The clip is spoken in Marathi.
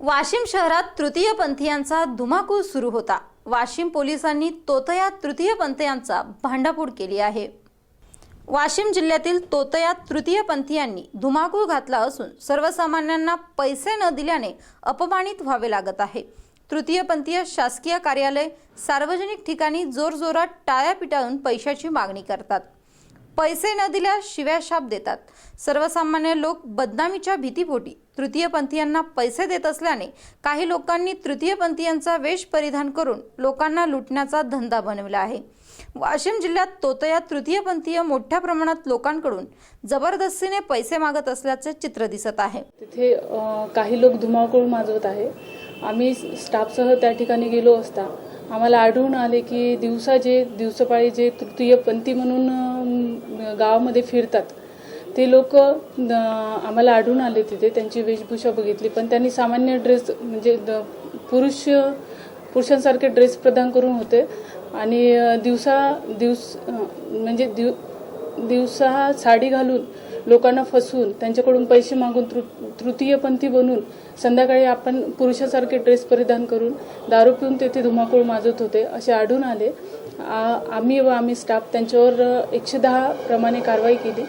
वाशिम शहरात तृतीयपंथीयांचा धुमाकूळ सुरू होता. वाशिम पोलिसांनी तोतया तृतीयपंथीयांचा भांडाफोड केली आहे. वाशिम जिल्ह्यातील तोतया तृतीयपंथीयांनी धुमाकूळ घातला असून सर्वसामान्यांना पैसे न दिल्याने अपमानित व्हावे लागत आहे. तृतीयपंथीय शासकीय कार्यालय सार्वजनिक ठिकाणी जोरजोरात टाळ्या पिटाळून पैशाची मागणी करतात. पैसे न दिल्यास शिव्या शाप देतात. सर्वसामान्य लोक बदनामीच्या भीतीपोटी तृतीयपंथीयांना पैसे देत असल्याने काही लोकांनी तृतीयपंथीयांचा वेश परिधान करून लोकांना लुटण्याचा धंदा बनवला आहे. वाशिम जिल्ह्यात तोतया तृतीयपंथीय मोठ्या प्रमाणात लोकांकडून जबरदस्तीने पैसे मागत असल्याचे चित्र दिसत आहे. तिथे काही लोक धुमाकूळ माजवत आहे. आम्ही स्टाफसह त्या ठिकाणी गेलो असता आम्हाला आढळून आले की दिवसा जे दिवसपाळी जे तृतीयपंथी म्हणून गावामध्ये फिरतात ते लोक आम्हाला आढळून आले तिथे. त्यांची वेशभूषा बघितली. पण त्यांनी सामान्य ड्रेस म्हणजे द- पुरुष पुरुषांसारखे ड्रेस प्रदान करून होते. आणि दिवसा दिवस म्हणजे दिव दिवसा साडी घालून लोकांना फसवून त्यांच्याकडून पैसे मागून तृ तृतीयपंथी बनून संध्याकाळी आपण पुरुषासारखे ड्रेस परिधान करून दारू पिऊन तेथे धुमाकूळ माजत होते असे आढळून आले. आ- आम्ही व आम्ही स्टाफ त्यांच्यावर एकशे दहा प्रमाणे कारवाई केली.